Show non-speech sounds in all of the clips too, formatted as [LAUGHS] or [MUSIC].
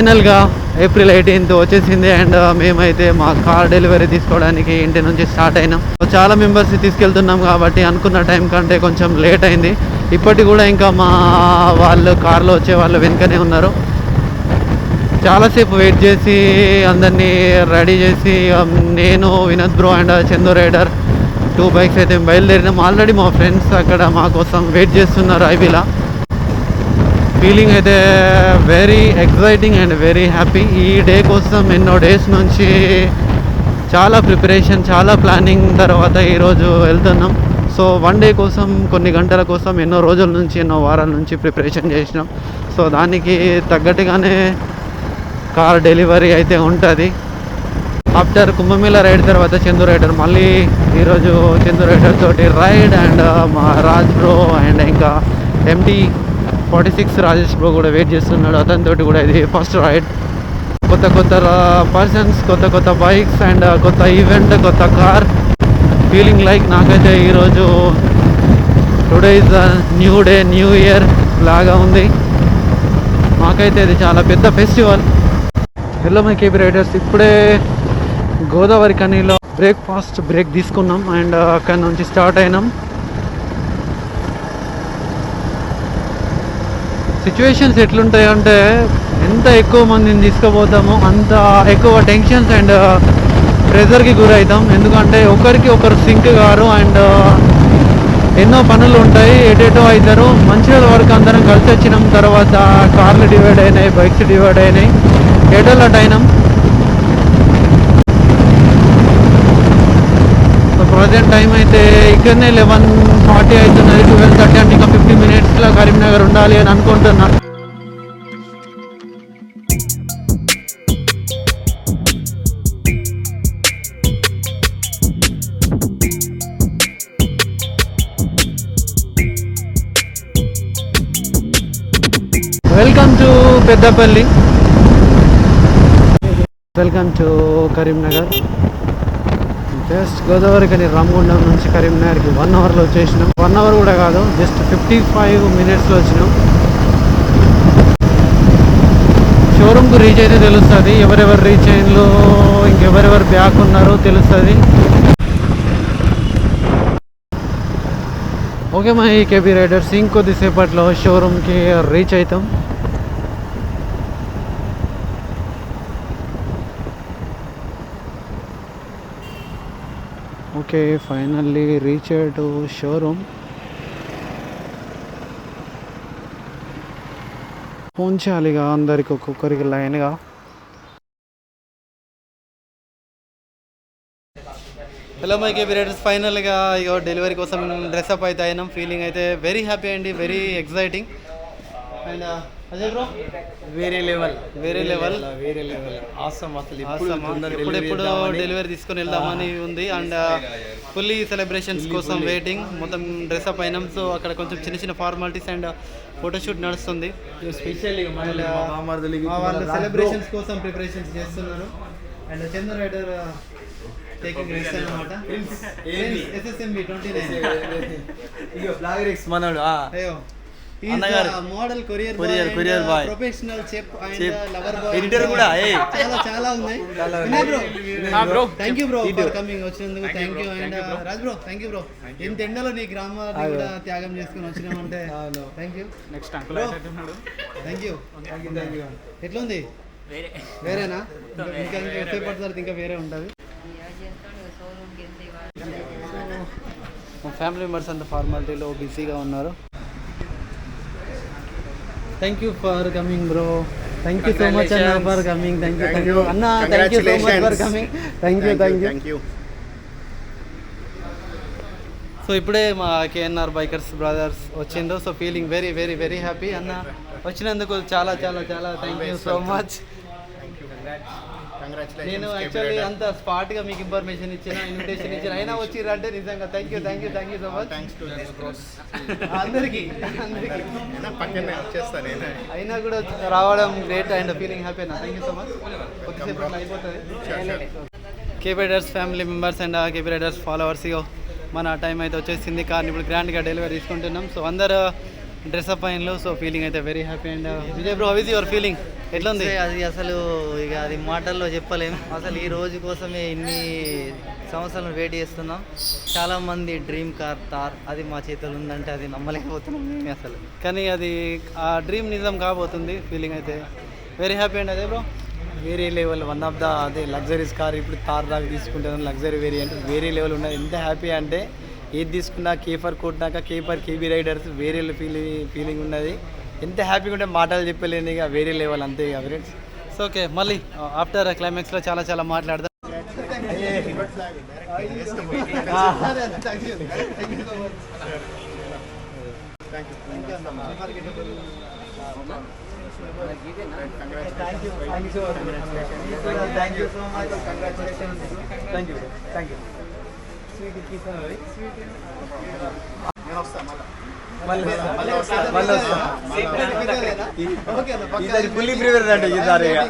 ఫైనల్గా April eighteenth వచ్చేసింది and మేమైతే మా కార్ డెలివరీ తీసుకోవడానికి ఇంటి నుంచి స్టార్ట్ అయినాం. చాలా మెంబర్స్ తీసుకెళ్తున్నాం కాబట్టి అనుకున్న టైం కంటే కొంచెం లేట్ అయింది. ఇప్పటికి కూడా ఇంకా మా వాళ్ళు కార్లో వచ్చే వాళ్ళు వెనుకనే ఉన్నారు. చాలాసేపు వెయిట్ చేసి అందరినీ రెడీ చేసి నేను Vinod bro and Chandu rider two bikes అయితే బయలుదేరినాం. ఆల్రెడీ మా ఫ్రెండ్స్ అక్కడ మా కోసం వెయిట్ చేస్తున్నారు ఐబీలా. ఫీలింగ్ అయితే very exciting and very happy ఈ డే కోసం ఎన్నో డేస్ నుంచి చాలా ప్రిపరేషన్ చాలా ప్లానింగ్ తర్వాత ఈరోజు వెళ్తున్నాం. సో వన్ డే కోసం కొన్ని గంటల కోసం ఎన్నో రోజుల నుంచి ఎన్నో వారాల నుంచి ప్రిపరేషన్ చేసినాం. సో దానికి తగ్గట్టుగానే కార్ డెలివరీ అయితే ఉంటుంది. ఆఫ్టర్ కుంభమేళ రైడ్ తర్వాత చందు రైడర్ మళ్ళీ ఈరోజు చందు రైడర్ తోటి రైడ్ అండ్ uh, మా రాజ్ బ్రో అండ్ ఇంకా MT forty six Rajesh bro కూడా వెయిట్ చేస్తున్నాడు. అతనితోటి కూడా ఇది ఫస్ట్ రైడ్ కొత్త కొత్త పర్సన్స్ కొత్త కొత్త బైక్స్ అండ్ uh, కొత్త ఈవెంట్ కొత్త కార్ ఫీలింగ్ లైక్ నాకైతే ఈరోజు today is new day new year లాగా ఉంది. మాకైతే ఇది చాలా పెద్ద festival hello my KB riders ఇప్పుడే గోదావరి కనీలో బ్రేక్ఫాస్ట్ బ్రేక్ తీసుకున్నాం అండ్ uh, అక్కడ నుంచి స్టార్ట్ అయినాం. సిచ్యువేషన్స్ ఎట్లుంటాయంటే ఎంత ఎక్కువ మందిని తీసుకుపోతామో అంత ఎక్కువ టెన్షన్స్ అండ్ uh, ప్రెజర్కి గురవుతాం. ఎందుకంటే ఒకరికి ఒకరు సింక్ గారు అండ్ uh, ఎన్నో పనులు ఉంటాయి. ఎటేటో అవుతారు మంచిగా వరకు అందరం కలిసి వచ్చినాం తర్వాత కార్లు డివైడ్ అయినాయి బైక్స్ డివైడ్ అయినాయి. ఎటో లట్ అయినాం సో ప్రజెంట్ టైం అయితే ఇక్కడనే లెవెన్ ఫార్టీ అవుతున్నది ట్వెల్వ్ థర్టీ అంటే ఇంకా ఫిఫ్టీ మినిట్స్లో కరీంనగర్ ఉండాలి అని అనుకుంటున్నా. Welcome to Peddapalli welcome to Karimnagar. Just Godavari కానీ రామగుండం నుంచి కరీంనగర్కి వన్ అవర్లో వచ్చేసినాం. వన్ అవర్ కూడా కాదు జస్ట్ ఫిఫ్టీ ఫైవ్ మినిట్స్లో వచ్చినాం. షోరూమ్కి రీచ్ అయితే తెలుస్తుంది. ఎవరెవరు రీచ్ అయినలో ఇంకెవరెవరు బ్యాక్ ఉన్నారో తెలుస్తుంది. ఓకే మా ఈ కేబీ రైడర్స్ ఇంకొద్దిసేపట్లో షోరూమ్కి రీచ్ అవుతాం okay finally reach to showroom. Phone చేయాలిగా అందరికి ఒక్కొక్కరికి లైన్గా. హలో మై కేబీ ఫైనల్గా ఇగో డెలివరీ కోసం డ్రెస్అప్ అయితే అయినాం. ఫీలింగ్ అయితే వెరీ హ్యాపీ అండి వెరీ ఎక్సైటింగ్ అండ్ బ్రో? వేరే లెవెల్ వేరే లెవెల్. వేరే లెవెల్. ఆసమ్ అసలు ఇప్పుడు ఎప్పుడు. డెలివరీ తీసుకొని వెళ్దామని ఉంది. అండ్ ఫుల్లీ సెలబ్రేషన్స్ కోసం వెయిటింగ్ మొత్తం డ్రెస్అప్ అయినాం. సో అక్కడ కొంచెం చిన్న చిన్న ఫార్మాలిటీస్ అండ్ ఫోటోషూట్ నడుస్తుంది. వాళ్ళు సెలబ్రేషన్స్ కోసం ప్రిపరేషన్స్ చేస్తున్నారు. And Chandra rider taking risk అన్నమాట? ఎస్ఎస్ఎంబి ట్వంటీ నైన్ ఇక బ్లాగ్ రిక్స్ మనోడు. అయ్యో అన్నగారు. Model courier courier boy. Professional chef and. Lover boy Editor కూడా. చాలా చాలా ఉన్నాయి. Vinay bro. Thank you bro. For coming వచ్చినందుకు. Thank you and Raj bro thank you bro ఇంత ఎండలో నీ గ్రామాన్ని కూడా త్యాగం చేసుకుని వచ్చినామంటే you next uncle thank you ఎట్లుంది? వేరేనా? ఇంకా ఇంకా ఎంతసేపు పడుతుంది ఇంకా వేరే ఉంటుంది. మా ఫ్యామిలీ మెంబర్స్ అంతా ఫార్మాలిటీలో బిజీగా ఉన్నారు. Thank you for coming bro thank you so much అన్న for coming thank you thank you అన్న thank you so much for coming thank you thank you so ఇప్పుడే మా కేఎన్ఆర్ బైకర్స్ బ్రదర్స్ వచ్చిండ్రు. So feeling very very very happy అన్న వచ్చినందుకు చాలా చాలా చాలా థ్యాంక్ యూ సో మచ్ నేను యాక్చువల్లీ అంత స్పాట్గా మీకు ఇన్ఫర్మేషన్ ఇచ్చిన ఇన్విటేషన్ ఇచ్చిన. అయినా వచ్చిర్రు అంటే నిజంగా. Thank you thank you thank you so much అందరికి అయినా కూడా రావడం గ్రేట్ అండ్ ఫీలింగ్ హ్యాపీ అన్న. థ్యాంక్ యూ సో మచ్ కొద్దిసేపు అయిపోతుంది. KP riders family members and KP riders followers మన టైం అయితే వచ్చేసింది. కార్ని ఇప్పుడు గ్రాండ్గా డెలివరీ తీసుకుంటున్నాం. సో అందరు డ్రెస్అప్ అయినలో సో ఫీలింగ్ అయితే very happy and Vijay bro how is your feeling ఎట్లా ఉంది అది అసలు ఇక అది మాటల్లో చెప్పలేం అసలు ఈ రోజు కోసమే ఇన్ని సంవత్సరాలు వెయిట్ చేస్తున్నాం. చాలా మంది డ్రీమ్ కార్ తార్ అది మా చేతులు ఉందంటే అది నమ్మలేకపోతున్నాం మేము అసలు. కానీ అది ఆ డ్రీమ్ నిజం కాబోతుంది ఫీలింగ్ అయితే. వెరీ హ్యాపీ అండ్ అదే బ్రో వేరే లెవెల్ వన్ ఆఫ్ ద అదే లగ్జరీస్ కార్ ఇప్పుడు తార్ దాకా తీసుకుంటాను లగ్జరీ వేరియంట్ వేరే లెవెల్ ఉన్నది. ఎంత హ్యాపీ అంటే ఏది తీసుకున్నా కేఫర్ కొట్టినాక కేఫర్ కేబీ రైడర్స్ వేరే ఫీలింగ్ ఫీలింగ్ ఉన్నది. ఎంత హ్యాపీగా ఉంటే మాటలు చెప్పలేని ఇక వేరే లెవెల్ అంతే ఇక ఫ్రెండ్స్ సో ఓకే మళ్ళీ ఆఫ్టర్ క్లైమాక్స్లో చాలా చాలా మాట్లాడదాం. Thank you so much thank you thank you మళ్ళీ మళ్ళీ ఈసారి ఫుల్లీ ప్రిపేర్ అంటే ఈసారి ఇక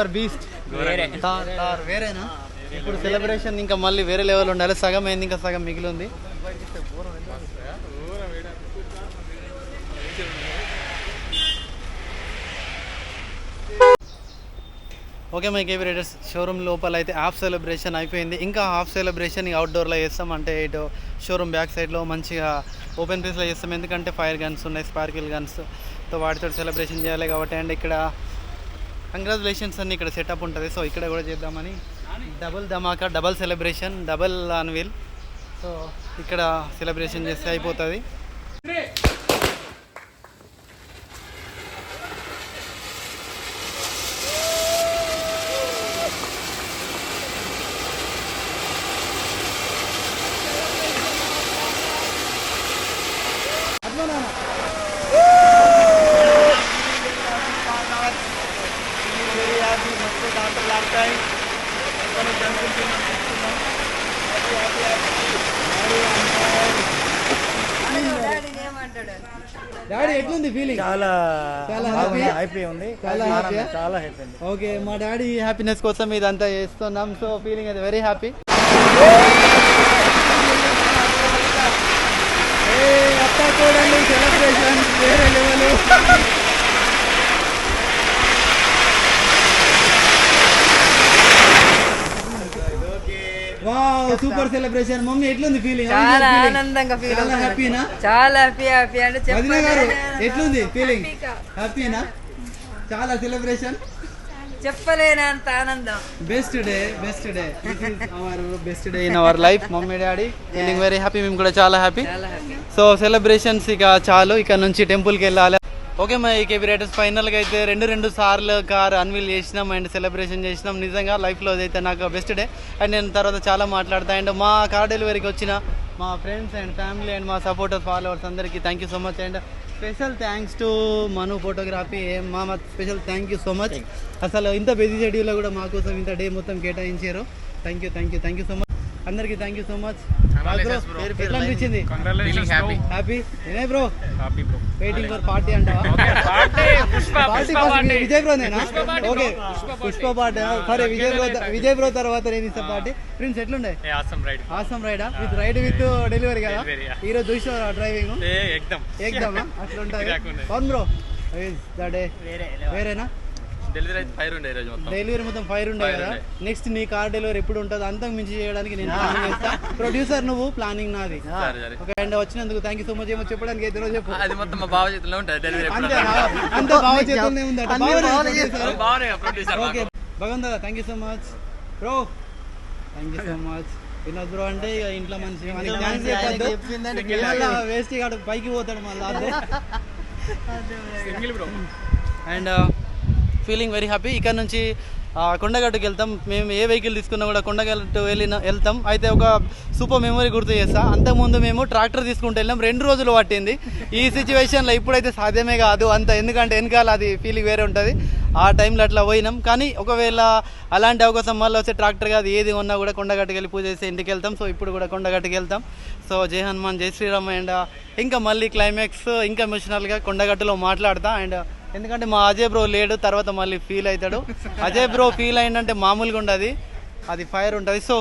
అవర్ బీస్ట్ వేరేనా? ఇప్పుడు సెలబ్రేషన్ ఇంకా మళ్ళీ వేరే లెవెల్ ఉండాలి. సగం అయింది ఇంకా సగం మిగిలి ఉంది okay my KV riders showroom లోపల అయితే హాఫ్ సెలబ్రేషన్ అయిపోయింది. ఇంకా హాఫ్ సెలబ్రేషన్ అవుట్డోర్లో చేస్తాం అంటే ఇటు షోరూమ్ బ్యాక్ సైడ్లో మంచిగా ఓపెన్ ప్లేస్లో చేస్తాం. ఎందుకంటే ఫైర్ గన్స్ ఉన్నాయి స్పార్కిల్ గన్స్తో వాటితో సెలబ్రేషన్ చేయాలి కాబట్టి. అండ్ ఇక్కడ కంగ్రాచులేషన్స్ అన్ని ఇక్కడ సెటప్ ఉంటుంది. సో ఇక్కడ కూడా చేద్దామని. డబుల్ ధమాకా double celebration double unveil so ఇక్కడ సెలబ్రేషన్ చేస్తే అయిపోతుంది. డాడీ ఎట్లుంది ఫీలింగ్ చాలా చాలా హ్యాపీ హ్యాపీ ఉంది. చాలా హ్యాపీ చాలా హ్యాపీ ఓకే మా డాడీ హ్యాపీనెస్ కోసం ఇదంతా చేస్తున్నాం సో ఫీలింగ్ అయితే వెరీ హ్యాపీ అత్త చూడండి సెలబ్రేషన్ వేరే లెవెల్ సూపర్ సెలబ్రేషన్. మమ్మీ ఎట్లుంది ఫీలింగ్ చాలా ఆనందంగా ఫీల్ చాలా హ్యాపీనా చాలా హ్యాపీ హ్యాపీ అంటే వదిన గారు ఎట్లుంది ఫీలింగ్ హ్యాపీనా చాలా సెలబ్రేషన్ చెప్పలేనంత ఆనందం. Best day best day our best day in our life mummy daddy. Feeling very happy మేము కూడా చాలా హ్యాపీ చాలా హ్యాపీ సో సెలబ్రేషన్స్ ఇక చాలు. ఇక నుంచి టెంపుల్కి వెళ్ళాలి. ఓకే మా ఈ కేబీ రైటర్స్ ఫైనల్గా అయితే రెండు రెండు సార్లు కార్ అన్వీల్ చేసినాం అండ్ సెలబ్రేషన్ చేసినాం. నిజంగా లైఫ్లో అయితే నాకు బెస్ట్ డే. అండ్ నేను తర్వాత చాలా మాట్లాడతా. అండ్ మా కార్ డెలివరీకి వచ్చిన మా ఫ్రెండ్స్ అండ్ ఫ్యామిలీ అండ్ మా సపోర్టర్స్ ఫాలోవర్స్ అందరికీ thank you so much and special thanks to Manu photography మా special thank you so much అసలు ఇంత బిజీ షెడ్యూల్లో కూడా మా కోసం ఇంత డే మొత్తం కేటాయించారు. Thank you thank you thank you so much అందరికీ థ్యాంక్ యూ సో మచ్ ఎట్లా అనిపించింది? Feeling happy bro happy bro waiting for party అంటావా? పార్టీ విజయ్ బ్రో నేనా ఓకే పుష్ప పార్టీ సరే విజయ్ బ్రో విజయ్ బ్రో తర్వాత నేను ఇస్తా పార్టీ ప్రిన్స్ ఎట్లుండే? Awesome ride with ride with delivery కదా. ఈ రోజు చూసిన డ్రైవింగ్? అట్లా ఉంటుంది. పవన్ బ్రో. వేరేనా? డెలివరీ అయితే ఫైర్ ఉండే ఈరోజు మొత్తం. డెలివరీ మొత్తం ఫైర్ ఉండే కదా. నెక్స్ట్ నీ కార్ డెలివరీ ఎప్పుడు ఉంటుంది అంతకు మించి చేయడానికి నేను ప్లానింగ్ చేస్తా. ప్రొడ్యూసర్ నువ్వు ప్లానింగ్ నాది. సరే సరే. ఓకే అండ్ వచ్చినందుకు థ్యాంక్ యూ సో మచ్ ఏమో చెప్పడానికి అయితే రోజు చెప్పు. అది మొత్తం మా బావ చేతిలో ఉంటుంది డెలివరీ అంతే producer okay Bhagwant Dada thank you so much bro thank you so much Vinod bro అంటే ఇక ఇంట్లో మనిషి వేస్ట్ కాడు పైకి పోతాడు మళ్ళీ. Single bro and feeling very happy ఇక్కడ నుంచి కొండగట్టుకు వెళ్తాం. మేము ఏ వెహికల్ తీసుకున్నా కూడా కొండగట్టు వెళ్ళిన వెళ్తాం. అయితే ఒక సూపర్ మెమరీ గుర్తు చేస్తా. అంతకుముందు మేము ట్రాక్టర్ తీసుకుంటూ వెళ్ళాం. రెండు రోజులు పట్టింది. ఈ సిచ్యువేషన్లో ఇప్పుడైతే సాధ్యమే కాదు అంత. ఎందుకంటే వెనకాల అది ఫీలింగ్ వేరే ఉంటుంది. ఆ టైంలో అట్లా పోయినాం. కానీ ఒకవేళ అలాంటి అవకాశం మళ్ళీ వచ్చే ట్రాక్టర్ కాదు ఏది ఉన్నా కూడా కొండగట్టుకు వెళ్ళి పూజ చేసి ఇంటికి వెళ్తాం. సో ఇప్పుడు కూడా కొండగట్టుకు వెళ్తాం. సో జై హనుమాన్ జై శ్రీరామ్. అండ్ ఇంకా మళ్ళీ క్లైమాక్స్ ఇంకా ఎమోషనల్గా కొండగట్టులో మాట్లాడతా. అండ్ ఎందుకంటే మా అజయ్ బ్రో లేడు తర్వాత మళ్ళీ ఫీల్ అవుతాడు. అజయ్ బ్రో ఫీల్ అయిందంటే మామూలుగా ఉండదు. అది ఫైర్ ఉంటుంది. సో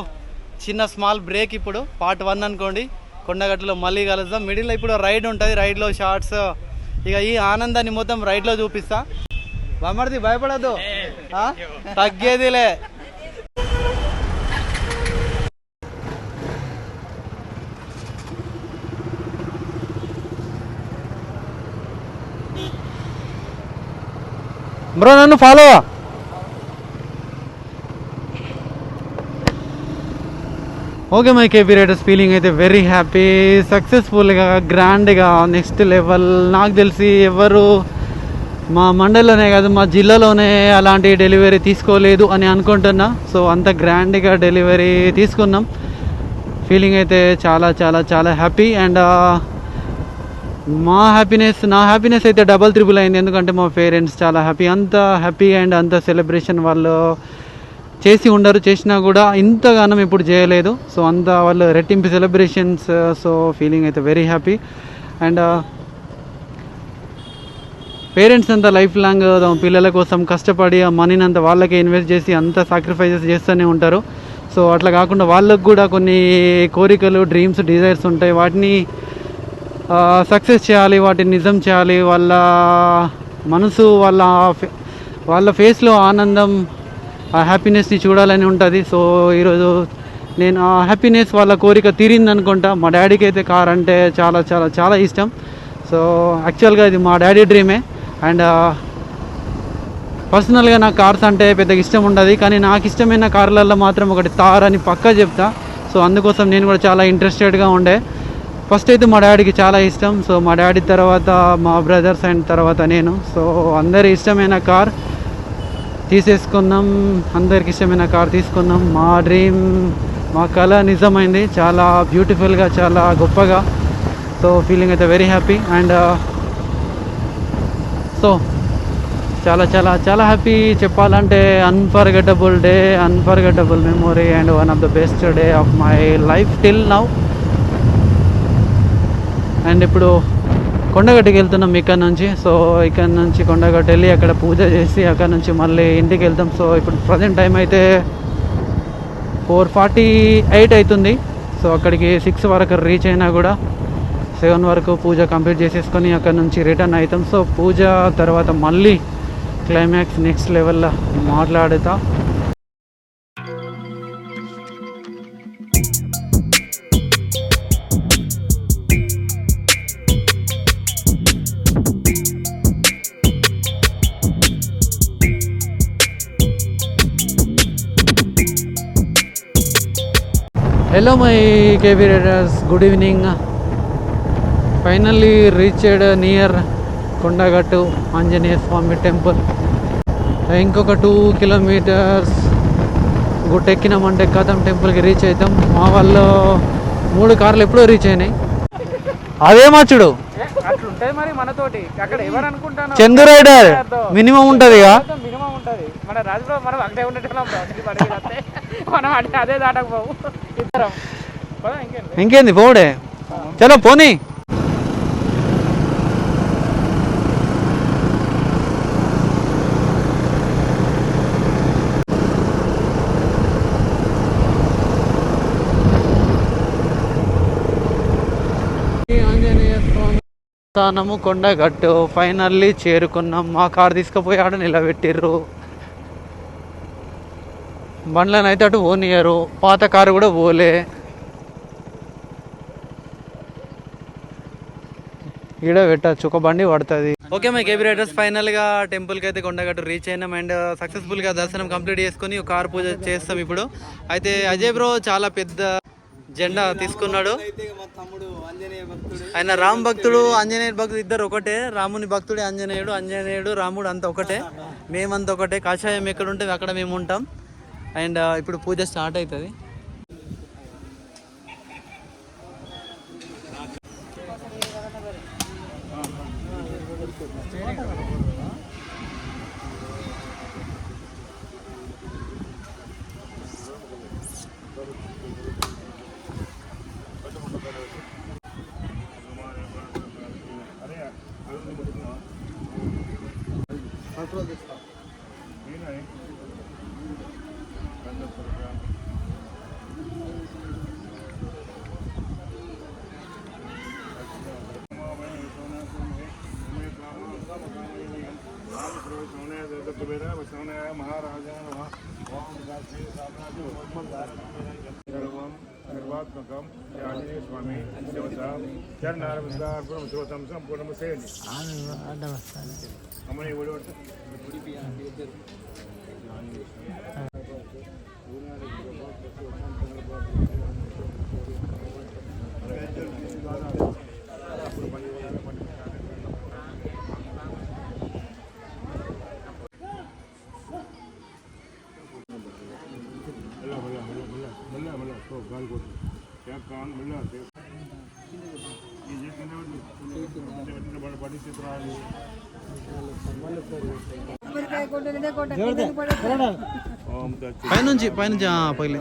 చిన్న స్మాల్ బ్రేక్ ఇప్పుడు. పార్ట్ వన్ అనుకోండి. కొండగట్టులో మళ్ళీ కలుద్దాం. మిడిల్లో ఇప్పుడు రైడ్ ఉంటుంది. రైడ్లో షార్ట్స్ ఇక ఈ ఆనందాన్ని మొత్తం రైడ్లో చూపిస్తా. బొమ్మడిది భయపడద్దు. తగ్గేదిలే. బ్రో నన్ను follow okay my KP riders feeling అయితే వెరీ హ్యాపీ సక్సెస్ఫుల్గా గ్రాండ్గా నెక్స్ట్ లెవెల్ నాకు తెలిసి ఎవరు మా మండలిలోనే కాదు మా జిల్లాలోనే అలాంటి డెలివరీ తీసుకోలేదు అని అనుకుంటున్నా. సో అంత గ్రాండ్గా డెలివరీ తీసుకున్నాం. ఫీలింగ్ అయితే చాలా చాలా చాలా హ్యాపీ అండ్ మా హ్యాపీనెస్ నా హ్యాపీనెస్ అయితే డబల్ త్రిబుల్ అయింది. ఎందుకంటే మా పేరెంట్స్ చాలా హ్యాపీ అంత హ్యాపీ అండ్ అంత సెలబ్రేషన్ వాళ్ళు చేసి ఉండరు చేసినా కూడా ఇంతగానం ఇప్పుడు చేయలేదు. సో అంత వాళ్ళు రెట్టింపు సెలబ్రేషన్స్ సో ఫీలింగ్ అయితే వెరీ హ్యాపీ అండ్ పేరెంట్స్ అంతా లైఫ్ లాంగ్ పిల్లల కోసం కష్టపడి ఆ మనీని అంతా వాళ్ళకే ఇన్వెస్ట్ చేసి అంత సాక్రిఫైజెస్ చేస్తూనే ఉంటారు. సో అట్లా కాకుండా వాళ్ళకు కూడా కొన్ని కోరికలు డ్రీమ్స్ డిజైర్స్ ఉంటాయి. వాటిని సక్సెస్ చేయాలి వాటిని నిజం చేయాలి వాళ్ళ మనసు వాళ్ళ వాళ్ళ ఫేస్లో ఆనందం ఆ హ్యాపీనెస్ని చూడాలని ఉంటుంది. సో ఈరోజు నేను ఆ హ్యాపీనెస్ వాళ్ళ కోరిక తీరింది అనుకుంటా మా డాడీకి అయితే కార్ అంటే చాలా చాలా చాలా ఇష్టం. సో యాక్చువల్గా ఇది మా డాడీ డ్రీమే అండ్ పర్సనల్గా నాకు కార్స్ అంటే పెద్దగా ఇష్టం ఉండదు. కానీ నాకు ఇష్టమైన కార్లలో మాత్రం ఒకటి తార్ అని పక్కా చెప్తా. సో అందుకోసం నేను కూడా చాలా ఇంట్రెస్టెడ్గా ఉండే. ఫస్ట్ అయితే మా డాడీకి చాలా ఇష్టం. సో మా డాడీ తర్వాత మా బ్రదర్స్ అండ్ తర్వాత నేను. సో అందరి ఇష్టమైన కార్ తీసేసుకున్నాం. అందరికి ఇష్టమైన కార్ తీసుకున్నాం. మా డ్రీమ్ మా కళ నిజమైంది. చాలా బ్యూటిఫుల్గా చాలా గొప్పగా. సో ఫీలింగ్ అయితే వెరీ హ్యాపీ. అండ్ సో చాలా చాలా చాలా హ్యాపీ. చెప్పాలంటే unforgettable day unforgettable memory and one of the best day of my life till now. And ఇప్పుడు కొండగట్టుకి వెళ్తున్నాం ఇక్కడ నుంచి. సో ఇక్కడ నుంచి కొండగట్టు వెళ్ళి అక్కడ పూజ చేసి అక్కడ నుంచి మళ్ళీ ఇంటికి వెళ్తాం. సో ఇప్పుడు ప్రజెంట్ టైం అయితే ఫోర్ ఫార్టీ ఎయిట్ అవుతుంది. సో అక్కడికి సిక్స్ వరకు రీచ్ అయినా కూడా సెవెన్ వరకు పూజ కంప్లీట్ చేసేసుకొని అక్కడ నుంచి రిటర్న్ అవుతాం. సో పూజ తర్వాత మళ్ళీ క్లైమాక్స్ నెక్స్ట్ లెవెల్లో మాట్లాడుతా. Hello my KV riders good evening finally reached near Kondagattu Anjaneya Swamy temple ఇంకొక టూ కిలోమీటర్స్ గుట్టెక్కినామంటే కథం టెంపుల్కి రీచ్ అవుతాం. మా వాళ్ళు మూడు కార్లు ఎప్పుడో రీచ్ అయినాయి. అదే మచ్చుడు అట్లుంటది మరి మనతోటి. అక్కడ ఎవరు అనుకుంటాను చందు రైడర్ మినిమం ఉంటుంది ఇక. మినిమం ఉంటది. మన మనం అక్కడే. [LAUGHS] మనం అదే దాటకపోవు. ఇంకేంది పోడే చలో పోనీ. స్థానము కొండగట్టు. ఫైనల్లీ చేరుకున్నాం. మా కార్ తీసుకుపోయాడు నిలబెట్టిర్రు. బండ్లను అయితే అటు పోనీయరు పాత కారు కూడా పోలే. ఈడ పెట్టచ్చు ఒక బండి పడుతుంది. ఓకే మై కేబీ రైడర్స్ ఫైనల్గా టెంపుల్కి అయితే కొండగట్టు రీచ్ అయినాం అండ్ uh, సక్సెస్ఫుల్గా దర్శనం కంప్లీట్ చేసుకొని ఒక కార్ పూజ చేస్తాం ఇప్పుడు. అయితే అజయ్ బ్రో చాలా పెద్ద జెండా తీసుకున్నాడు. ఆయన రామ్ భక్తుడు ఆంజనేయుడు భక్తుడు ఇద్దరు ఒకటే. రాముని భక్తుడే ఆంజనేయుడు ఆంజనేయుడు రాముడు అంత ఒకటే. మేమంత ఒకటే. కాషాయం ఎక్కడ ఉంటే అక్కడ మేము ఉంటాం. అండ్ ఇప్పుడు పూజ స్టార్ట్ అవుతుంది. నిర్వాత్మకం ఆంజనేయ స్వామి చరణారవిందార్పణం శ్రోతం సంపూర్ణమసేయండి అమ్మని ఒడి మళ్ళా పైనుంచి పైనుంచి పగిలి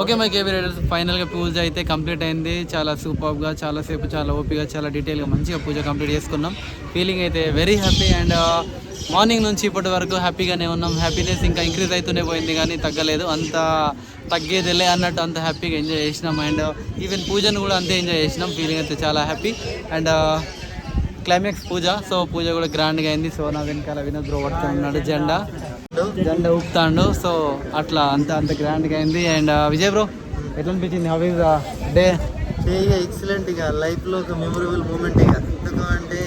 ఓకే మై కేబీ రైడర్స్ ఫైనల్గా పూజ అయితే కంప్లీట్ అయింది. చాలా సూపర్గా చాలాసేపు చాలా ఓపిగా చాలా డీటెయిల్గా మంచిగా పూజ కంప్లీట్ చేసుకున్నాం. ఫీలింగ్ అయితే వెరీ హ్యాపీ అండ్ మార్నింగ్ నుంచి ఇప్పటి వరకు హ్యాపీగానే ఉన్నాం. హ్యాపీనెస్ ఇంకా ఇంక్రీజ్ అవుతూనే పోయింది కానీ తగ్గలేదు. అంత తగ్గేదిలే అన్నట్టు అంత హ్యాపీగా ఎంజాయ్ చేసినాం. అండ్ ఈవెన్ పూజను కూడా అంతే ఎంజాయ్ చేసినాం. ఫీలింగ్ అయితే చాలా హ్యాపీ అండ్ uh, క్లైమాక్స్ పూజ. సో పూజ కూడా గ్రాండ్గా అయింది. సో నా వెనకాల వినోద్ బ్రో ఉన్నాడు. జెండా. జెండా ఊపుతాడు. సో అట్లా అంత అంత గ్రాండ్గా అయింది. అండ్ uh, విజయ్ బ్రో ఎట్లా అనిపించింది హౌ ఇస్ డే ఇక ఎక్సలెంట్ ఇక. లైఫ్లో ఒక మెమొరబుల్ మూమెంట్ ఇక. ఎందుకు అంటే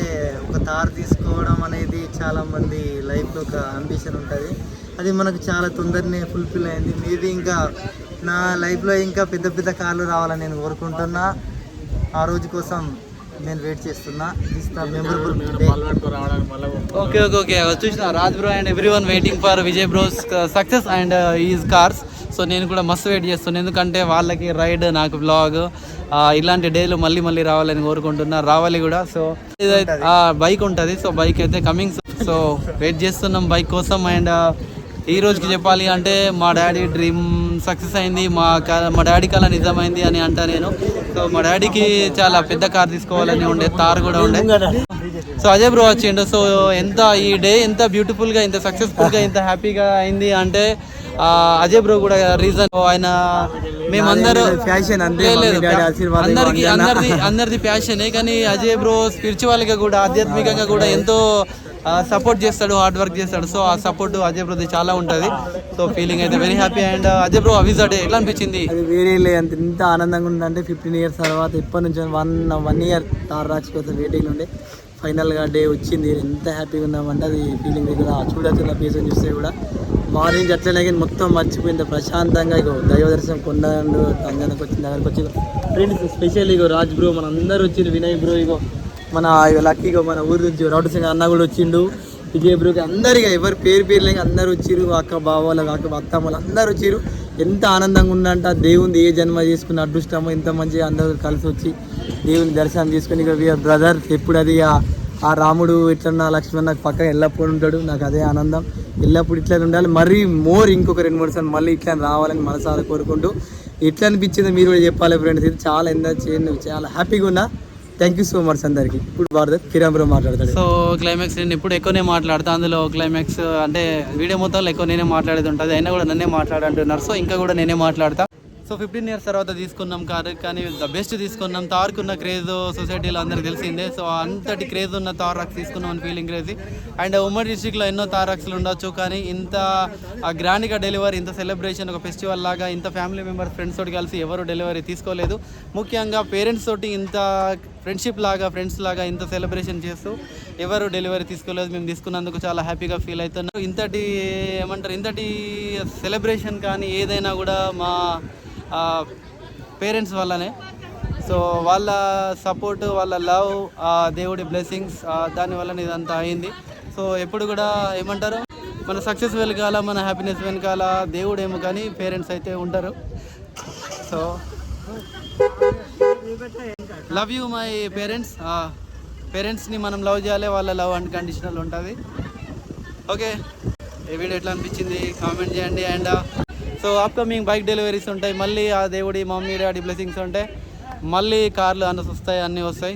ఒక తీసుకు పోవడం అనేది చాలామంది లైఫ్లో ఒక అంబిషన్ ఉంటుంది. అది మనకు చాలా తొందరనే ఫుల్ఫిల్ అయింది. మేబీ ఇంకా నా లైఫ్లో ఇంకా పెద్ద పెద్ద కార్లు రావాలని నేను కోరుకుంటున్నా. ఆ రోజు కోసం నేను వెయిట్ చేస్తున్నా. ఓకే ఓకే ఓకే చూసిన Raj bro and everyone waiting for Vijay bros success and is cars so నేను కూడా మస్తు వెయిట్ చేస్తున్నాను ఎందుకంటే వాళ్ళకి రైడ్ నాకు బ్లాగ్ ఇలాంటి డేలు మళ్ళీ మళ్ళీ రావాలని కోరుకుంటున్నా. రావాలి కూడా. సో ఇదైతే బైక్ ఉంటుంది. సో బైక్ అయితే కమింగ్ సో వెయిట్ చేస్తున్నాం బైక్ కోసం. అండ్ ఈ రోజుకి చెప్పాలి అంటే మా డాడీ డ్రీమ్ సక్సెస్ అయింది మా క- మా డాడీ కళ నిజమైంది అని అంటా నేను. సో మా డాడీకి చాలా పెద్ద కార్ తీసుకోవాలని ఉండే తార్ కూడా ఉండే. సో అజయ్ బ్రో వచ్చిండు. సో ఎంత ఈ డే ఎంత బ్యూటిఫుల్గా ఇంత సక్సెస్ఫుల్గా ఇంత హ్యాపీగా అయింది అంటే అజయ్ బ్రో కూడా రీజన్. ఆయన మేమందరూ ఆశీర్వాదం అందరికి. అందరిది అందరిది ప్యాషనే కానీ అజయ్ బ్రో స్పిరిచువల్గా కూడా ఆధ్యాత్మికంగా కూడా ఎంతో సపోర్ట్ చేస్తాడు హార్డ్ వర్క్ చేస్తాడు. సో ఆ సపోర్ట్ అజయ్ బ్రోది చాలా ఉంటుంది. సో ఫీలింగ్ అయితే very happy and Ajay bro అవిజాడే ఎట్లా అనిపించింది? అది వేరే లే అంత ఎంత ఆనందంగా ఉందంటే ఫిఫ్టీన్ ఇయర్స్ తర్వాత ఇప్పటి నుంచి one one year Thar rocks కోసం వెయిటింగ్ ఉండే. ఫైనల్గా డే వచ్చింది. ఎంత హ్యాపీగా ఉన్నామంటే అది ఫీలింగ్ దగ్గర చూడొచ్చిన ఫేస్ చూస్తే కూడా. మార్నింగ్ అట్లనే కానీ మొత్తం మర్చిపోయింది. ప్రశాంతంగా ఇగో దైవ దర్శనం కొండండు తంజానికి వచ్చింది. దగ్గరకు వచ్చింది. ఫ్రెండ్స్ స్పెషల్ ఇగో రాజ్ బ్రో మన అందరూ వినయ్ బ్రో ఇగో మన లక్కీగా మన ఊరి నుంచి రౌడ్ సింగ్ అన్న కూడా వచ్చిండు. విజయ్ బ్రోకి అందరిగా ఎవరు పేరు పేరు లేక అందరు వచ్చిరు అక్క బావాళ్ళు అక్క అత్తమ్మలు అందరు వచ్చిరు ఎంత ఆనందంగా ఉందంట దేవుని ఏ జన్మ చేసుకున్న అదృష్టము ఎంత మంచిగా అందరూ కలిసి వచ్చి దేవుని దర్శనం చేసుకుని ఇక బ్రదర్. ఎప్పుడు అది ఆ- రాముడు ఇట్లన్నా లక్ష్మణ్ నాకు పక్కన ఎల్లప్పుడు ఉంటాడు. నాకు అదే ఆనందం. ఎల్లప్పుడు ఇట్లా ఉండాలి. మరీ మోర్ ఇంకొక రెండు మూడు సార్లు మళ్ళీ ఇట్లా రావాలని మనసారా కోరుకుంటూ. ఎట్లా అనిపించింది మీరు కూడా చెప్పాలి ఫ్రెండ్స్. ఇది చాలా ఎంజాయ్ చేయండి. చాలా హ్యాపీగా ఉన్నా. థ్యాంక్ యూ సో మచ్ అందరికి. ఇప్పుడు భారత్ కిరణ్ బ్రో మాట్లాడతాడు. సో క్లైమాక్స్ నేను ఇప్పుడు ఎక్కువనే మాట్లాడతా అందులో క్లైమాక్స్ అంటే వీడియో మొత్తంలో ఎక్కువ నేనే మాట్లాడేది ఉంటుంది అయినా కూడా నన్నే మాట్లాడంటున్నారు. సో ఇంకా కూడా నేనే మాట్లాడతా. సో ఫిఫ్టీన్ ఇయర్స్ తర్వాత తీసుకున్నాం కారు కానీ ద బెస్ట్ తీసుకున్నాం. తార్కు ఉన్న క్రేజ్ సొసైటీలో అందరికి తెలిసిందే. సో అంతటి క్రేజ్ ఉన్న తార్ రాక్స్ తీసుకున్నాం అని ఫీలింగ్ క్రేజీ అండ్ ఉమ్మడి డిస్టిక్లో ఎన్నో తార్ రాక్స్లు ఉండొచ్చు కానీ ఇంత గ్రాండ్గా డెలివరీ ఇంత సెలబ్రేషన్ ఒక ఫెస్టివల్ లాగా ఇంత ఫ్యామిలీ మెంబర్స్ ఫ్రెండ్స్ తోటి కలిసి ఎవరు డెలివరీ తీసుకోలేదు. ముఖ్యంగా పేరెంట్స్ తోటి ఇంత ఫ్రెండ్షిప్ లాగా ఫ్రెండ్స్ లాగా ఇంత సెలబ్రేషన్ చేస్తూ ఎవరు డెలివరీ తీసుకోలేదు మేము తీసుకున్నందుకు చాలా హ్యాపీగా ఫీల్ అవుతున్నాం ఇంతటి ఏమంటారు ఇంతటి సెలబ్రేషన్ కానీ ఏదైనా కూడా మా పేరెంట్స్ వల్లనే. సో వాళ్ళ సపోర్ట్ వాళ్ళ లవ్ దేవుడి బ్లెస్సింగ్స్ దానివల్ల ఇదంతా అయింది. సో ఎప్పుడు కూడా ఏమంటారు మన సక్సెస్ వెనకాల మన హ్యాపీనెస్ వెనకాల దేవుడు ఏమో కానీ పేరెంట్స్ అయితే ఉంటారు. So love you my parents పేరెంట్స్ని మనం లవ్ చేయాలి వాళ్ళ లవ్ అన్కండిషనల్ ఉంటుంది. ఓకే ఈ వీడియో ఎట్లా అనిపించింది? కామెంట్ చేయండి. And so upcoming bike deliveries ఉంటాయి. మళ్ళీ ఆ దేవుడి మమ్మీ డాడీ బ్లెస్సింగ్స్ ఉంటాయి మళ్ళీ కార్లు అన్నీ వస్తాయి అన్నీ వస్తాయి.